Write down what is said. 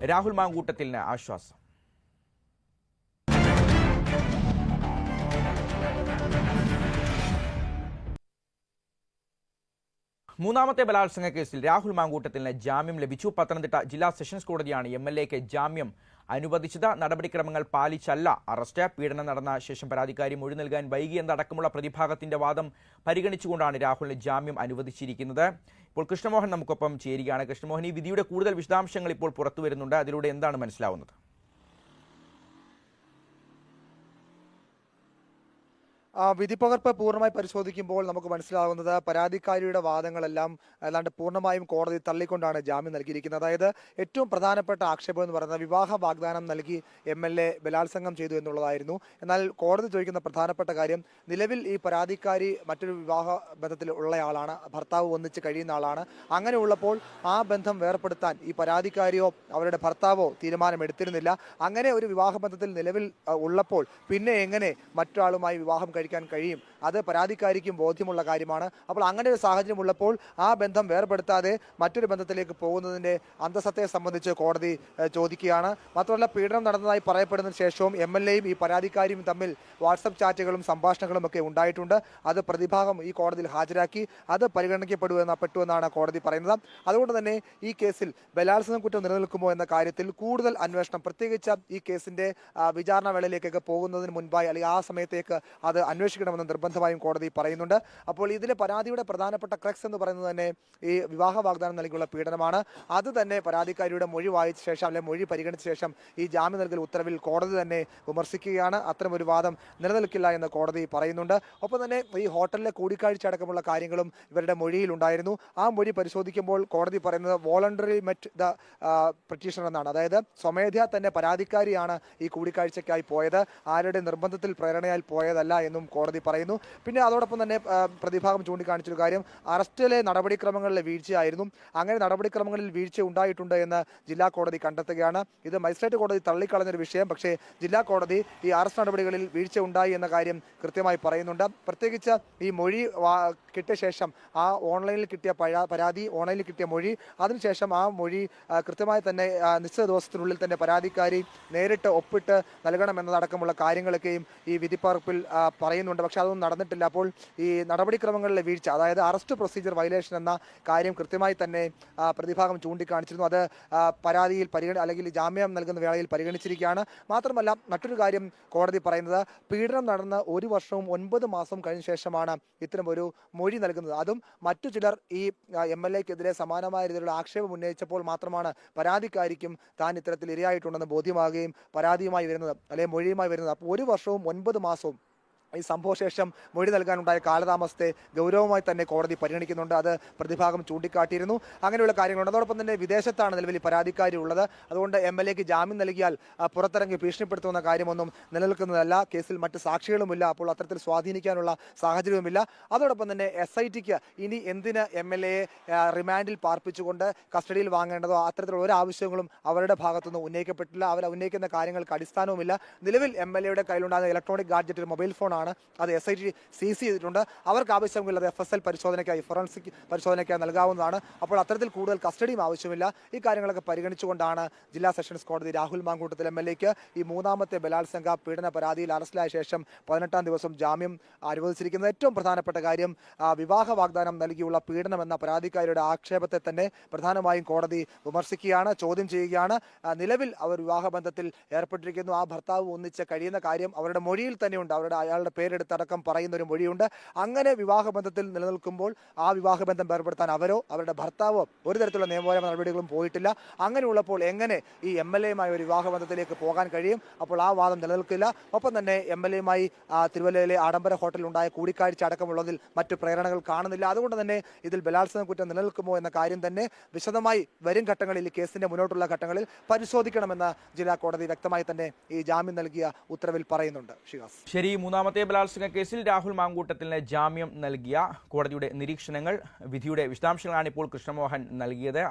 രാഹുൽ മാങ്കൂട്ടത്തിലിന് ആശ്വാസം. മൂന്നാമത്തെ ബലാത്സംഗ കേസിൽ രാഹുൽ മാങ്കൂട്ടത്തിന് ജാമ്യം ലഭിച്ചു. പത്തനംതിട്ട ജില്ലാ സെഷൻസ് കോടതിയാണ് എം എൽ എക്ക് ജാമ്യം അനുവദിച്ചത്. നടപടിക്രമങ്ങൾ പാലിച്ചല്ല. അറസ്റ്റ് പീഡനം നടന്ന ശേഷം പരാതിക്കാരി മൊഴി നൽകാൻ വൈകിയെന്നടക്കമുള്ള പ്രതിഭാഗത്തിന്റെ വാദം പരിഗണിച്ചുകൊണ്ടാണ് രാഹുലിന് ജാമ്യം അനുവദിച്ചിരിക്കുന്നത്. ഇപ്പോൾ കൃഷ്ണമോഹൻ നമുക്കൊപ്പം ചേരുകയാണ്. കൃഷ്ണമോഹൻ ഈ വിധിയുടെ കൂടുതൽ വിശദാംശങ്ങൾ ഇപ്പോൾ പുറത്തു വരുന്നുണ്ട് അതിലൂടെ എന്താണ് മനസ്സിലാവുന്നത്? വിധിപ്പകർപ്പ് പൂർണമായി പരിശോധിക്കുമ്പോൾ നമുക്ക് മനസ്സിലാകുന്നത് പരാതിക്കാരിയുടെ വാദങ്ങളെല്ലാം ഏതാണ്ട് പൂർണമായും കോടതി തള്ളിക്കൊണ്ടാണ് ജാമ്യം നൽകിയിരിക്കുന്നത്. അതായത് ഏറ്റവും പ്രധാനപ്പെട്ട ആക്ഷേപം എന്ന് പറയുന്നത് വിവാഹ വാഗ്ദാനം നൽകി എം എൽ എ ബലാത്സംഗം ചെയ്തു എന്നുള്ളതായിരുന്നു. എന്നാൽ കോടതി ചോദിക്കുന്ന പ്രധാനപ്പെട്ട കാര്യം നിലവിൽ ഈ പരാതിക്കാരി മറ്റൊരു വിവാഹ ബന്ധത്തിൽ ഉള്ളയാളാണ് ഭർത്താവ് ഒന്നിച്ച് കഴിയുന്ന ആളാണ്. അങ്ങനെ ഉള്ളപ്പോൾ ആ ബന്ധം വേർപ്പെടുത്താൻ ഈ പരാതിക്കാരിയോ അവരുടെ ഭർത്താവോ തീരുമാനമെടുത്തിരുന്നില്ല. അങ്ങനെ ഒരു വിവാഹ ബന്ധത്തിൽ നിലവിൽ ഉള്ളപ്പോൾ പിന്നെ എങ്ങനെ മറ്റൊരാളുമായി വിവാഹം കഴിക്കാൻ കഴിയും. അത് പരാതിക്കാരിക്കും ബോധ്യമുള്ള കാര്യമാണ്. അപ്പോൾ അങ്ങനെ ഒരു സാഹചര്യം ഉള്ളപ്പോൾ ആ ബന്ധം വേർപെടുത്താതെ മറ്റൊരു ബന്ധത്തിലേക്ക് പോകുന്നതിന്റെ അന്തസ്സത്തെ സംബന്ധിച്ച് കോടതി ചോദിക്കുകയാണ്. മാത്രമല്ല പീഡനം നടന്നതായി പറയപ്പെടുന്ന ശേഷവും എം എൽ എയും ഈ പരാതിക്കാരിയും തമ്മിൽ വാട്സപ്പ് ചാറ്റുകളും സംഭാഷണങ്ങളും ഒക്കെ ഉണ്ടായിട്ടുണ്ട്. അത് പ്രതിഭാഗം ഈ കോടതിയിൽ ഹാജരാക്കി അത് പരിഗണിക്കപ്പെടുമെന്ന പെട്ടുവെന്നാണ് കോടതി പറയുന്നത്. അതുകൊണ്ട് തന്നെ ഈ കേസിൽ ബലാത്സംഗം കുറ്റം നിലനിൽക്കുമോ എന്ന കാര്യത്തിൽ കൂടുതൽ അന്വേഷണം പ്രത്യേകിച്ച് ഈ കേസിന്റെ വിചാരണ വേളയിലേക്കൊക്കെ പോകുന്നതിന് മുൻപായി അല്ലെങ്കിൽ ആ സമയത്തേക്ക് അത് അന്വേഷിക്കണമെന്ന് നിർബന്ധമായും കോടതി പറയുന്നുണ്ട്. അപ്പോൾ ഇതിലെ പരാതിയുടെ പ്രധാനപ്പെട്ട ക്രക്സ് എന്ന് പറയുന്നത് തന്നെ ഈ വിവാഹ വാഗ്ദാനം നൽകിയുള്ള പീഡനമാണ്. അത് തന്നെ പരാതിക്കാരിയുടെ മൊഴി വായിച്ച ശേഷം അല്ലെങ്കിൽ മൊഴി പരിഗണിച്ച ശേഷം ഈ ജാമ്യം നൽകൽ ഉത്തരവിൽ കോടതി തന്നെ വിമർശിക്കുകയാണ്. അത്തരം ഒരു വാദം നിലനിൽക്കില്ല എന്ന് കോടതി പറയുന്നുണ്ട്. ഒപ്പം തന്നെ ഈ ഹോട്ടലിലെ കൂടിക്കാഴ്ച അടക്കമുള്ള കാര്യങ്ങളും ഇവരുടെ മൊഴിയിൽ ഉണ്ടായിരുന്നു. ആ മൊഴി പരിശോധിക്കുമ്പോൾ കോടതി പറയുന്നത് വോളണ്ടറി മെറ്റ് ദ പെറ്റീഷണർ എന്നാണ്. അതായത് സ്വമേധയാ തന്നെ പരാതിക്കാരിയാണ് ഈ കൂടിക്കാഴ്ചയ്ക്കായി പോയത്. ആരുടെ നിർബന്ധത്തിൽ പ്രേരണയാൽ പോയതല്ല എന്നും കോടതി പറയുന്നു. പിന്നെ അതോടൊപ്പം തന്നെ പ്രതിഭാഗം ചൂണ്ടിക്കാണിച്ചൊരു കാര്യം. അറസ്റ്റിലെ നടപടിക്രമങ്ങളിലെ വീഴ്ചയായിരുന്നു. അങ്ങനെ നടപടിക്രമങ്ങളിൽ വീഴ്ച ഉണ്ടായിട്ടുണ്ട് എന്ന് ജില്ലാ കോടതി കണ്ടെത്തുകയാണ്. ഇത് മജിസ്ട്രേറ്റ് കോടതി തള്ളിക്കളഞ്ഞൊരു വിഷയം. പക്ഷേ ജില്ലാ കോടതി ഈ അറസ്റ്റ് നടപടികളിൽ വീഴ്ച ഉണ്ടായി എന്ന കാര്യം കൃത്യമായി പറയുന്നുണ്ട്. പ്രത്യേകിച്ച് ഈ മൊഴി കിട്ടിയ ശേഷം ആ ഓൺലൈനിൽ കിട്ടിയ പരാതി ഓൺലൈനിൽ കിട്ടിയ മൊഴി അതിനുശേഷം ആ മൊഴി കൃത്യമായി തന്നെ നിശ്ചിത ദിവസത്തിനുള്ളിൽ തന്നെ പരാതിക്കാരി നേരിട്ട് ഒപ്പിട്ട് നൽകണമെന്നതടക്കമുള്ള കാര്യങ്ങളൊക്കെയും ഈ വിധിപ്പറപ്പിൽ പറയുന്നുണ്ട്. പക്ഷേ അതൊന്നും നടന്നിട്ടില്ല. അപ്പോൾ ഈ നടപടിക്രമങ്ങളിലെ വീഴ്ച അതായത് അറസ്റ്റ് പ്രൊസീജിയർ വയലേഷൻ എന്ന കാര്യം കൃത്യമായി തന്നെ പ്രതിഭാഗം ചൂണ്ടിക്കാണിച്ചിരുന്നു. അത് പരാതിയിൽ പരിഗണി അല്ലെങ്കിൽ ജാമ്യം നൽകുന്ന വേളയിൽ പരിഗണിച്ചിരിക്കുകയാണ്. മാത്രമല്ല മറ്റൊരു കാര്യം കോടതി പറയുന്നത് പീഡനം നടന്ന് ഒരു വർഷവും ഒൻപത് മാസവും കഴിഞ്ഞ ശേഷമാണ് ഇത്തരം ഒരു മൊഴി നൽകുന്നത്. അതും മറ്റു ചിലർ ഈ എം എൽ എക്കെതിരെ സമാനമായ രീതിയിലുള്ള ആക്ഷേപം ഉന്നയിച്ചപ്പോൾ മാത്രമാണ് പരാതിക്കാരിക്കും താൻ ഇത്തരത്തിൽ ഇരയായിട്ടുണ്ടെന്ന് ബോധ്യമാകുകയും പരാതിയുമായി വരുന്നത് അല്ലെങ്കിൽ മൊഴിയുമായി വരുന്നത്. അപ്പോൾ ഒരു വർഷവും ഒൻപത് മാസവും ഈ സംഭവശേഷം മൊഴി നൽകാനുണ്ടായ കാലതാമസത്തെ ഗൗരവമായി തന്നെ കോടതി പരിഗണിക്കുന്നുണ്ട്. അത് പ്രതിഭാഗം ചൂണ്ടിക്കാട്ടിയിരുന്നു. അങ്ങനെയുള്ള കാര്യങ്ങളുണ്ട്. അതോടൊപ്പം തന്നെ വിദേശത്താണ് നിലവിൽ പരാതിക്കാരി ഉള്ളത് അതുകൊണ്ട് എം എൽ എക്ക് ജാമ്യം നൽകിയാൽ പുറത്തിറങ്ങി ഭീഷണിപ്പെടുത്തുന്ന കാര്യമൊന്നും നിലനിൽക്കുന്നതല്ല. കേസിൽ മറ്റ് സാക്ഷികളുമില്ല. അപ്പോൾ അത്തരത്തിൽ സ്വാധീനിക്കാനുള്ള സാഹചര്യവുമില്ല. അതോടൊപ്പം തന്നെ എസ് ഐ ടിക്ക് ഇനി എന്തിന് എം എൽ എയെ റിമാൻഡിൽ പാർപ്പിച്ചുകൊണ്ട് കസ്റ്റഡിയിൽ വാങ്ങേണ്ടതോ അത്തരത്തിലുള്ള ഒരു ആവശ്യങ്ങളും അവരുടെ ഭാഗത്തുനിന്ന് ഉന്നയിക്കപ്പെട്ടില്ല. അവർ ഉന്നയിക്കുന്ന കാര്യങ്ങൾക്ക് അടിസ്ഥാനവുമില്ല. നിലവിൽ എം എൽ എയുടെ കയ്യിലുണ്ടാകുന്ന ഇലക്ട്രോണിക് ഗാഡ്ജറ്റ് മൊബൈൽ മൊബൈൽ ഫോണാണ് അത് എസ് ഐ ടി സീസ് ചെയ്തിട്ടുണ്ട്. അവർക്ക് ആവശ്യമുള്ളത് എഫ് എസ് എൽ പരിശോധനയ്ക്കായി ഫോറൻസിക് പരിശോധനയ്ക്കായി നൽകാവുന്നതാണ്. അപ്പോൾ അത്തരത്തിൽ കൂടുതൽ കസ്റ്റഡിയും ആവശ്യമില്ല. ഈ കാര്യങ്ങളൊക്കെ പരിഗണിച്ചുകൊണ്ടാണ് ജില്ലാ സെഷൻസ് കോടതി രാഹുൽ മാങ്കൂട്ടത്തിൽ എം എൽ എക്ക് ഈ മൂന്നാമത്തെ ബലാത്സംഗ പീഡന പരാതിയിൽ അറസ്റ്റിലായ ശേഷം പതിനെട്ടാം ദിവസം ജാമ്യം അനുവദിച്ചിരിക്കുന്നത്. ഏറ്റവും പ്രധാനപ്പെട്ട കാര്യം വിവാഹ വാഗ്ദാനം നൽകിയുള്ള പീഡനം എന്ന പരാതിക്കാരിയുടെ ആക്ഷേപത്തെ തന്നെ പ്രധാനമായും കോടതി വിമർശിക്കുകയാണ് ചോദ്യം ചെയ്യുകയാണ്. നിലവിൽ അവർ വിവാഹബന്ധത്തിൽ ഏർപ്പെട്ടിരിക്കുന്നു. ആ ഭർത്താവ് ഒന്നിച്ച് കഴിയുന്ന കാര്യം അവരുടെ മൊഴിയിൽ തന്നെയുണ്ട്. അവരുടെ അയാളുടെ പേരെടുത്തടക്കം പറയുന്ന ഒരു മൊഴിയുണ്ട്. അങ്ങനെ വിവാഹബന്ധത്തിൽ നിലനിൽക്കുമ്പോൾ ആ വിവാഹബന്ധം ഏർപ്പെടുത്താൻ അവരോ അവരുടെ ഭർത്താവോ ഒരു തരത്തിലുള്ള നിയമപരമായ നടപടികളും പോയിട്ടില്ല. അങ്ങനെയുള്ളപ്പോൾ എങ്ങനെ ഈ എം എൽ എയുമായി ഒരു വിവാഹബന്ധത്തിലേക്ക് പോകാൻ കഴിയും? അപ്പോൾ ആ വാദം നിലനിൽക്കില്ല. ഒപ്പം തന്നെ എം എൽ എയുമായി തിരുവല്ലയിലെ ആഡംബര ഹോട്ടലിൽ ഉണ്ടായ കൂടിക്കാഴ്ച അടക്കമുള്ളതിൽ മറ്റു പ്രേരണകൾ കാണുന്നില്ല. അതുകൊണ്ട് തന്നെ ഇതിൽ ബലാത്സംഗ കുറ്റം നിലനിൽക്കുമോ എന്ന കാര്യം തന്നെ വിശദമായി വരും ഘട്ടങ്ങളിൽ ഈ കേസിന്റെ മുന്നോട്ടുള്ള ഘട്ടങ്ങളിൽ പരിശോധിക്കണമെന്ന് ജില്ലാ കോടതി വ്യക്തമായി തന്നെ ഈ ജാമ്യം നൽകിയ ഉത്തരവിൽ പറയുന്നുണ്ട്. ശരി മൂന്നാമത്തെ ബലാത്സംഗ കേസിൽ രാഹുൽ മാങ്കൂട്ടത്തിന് ജാമ്യം നൽകിയ കോടതിയുടെ നിരീക്ഷണങ്ങൾ വിധിയുടെ വിശദാംശങ്ങളാണ് ഇപ്പോൾ കൃഷ്ണമോഹൻ നൽകിയത്.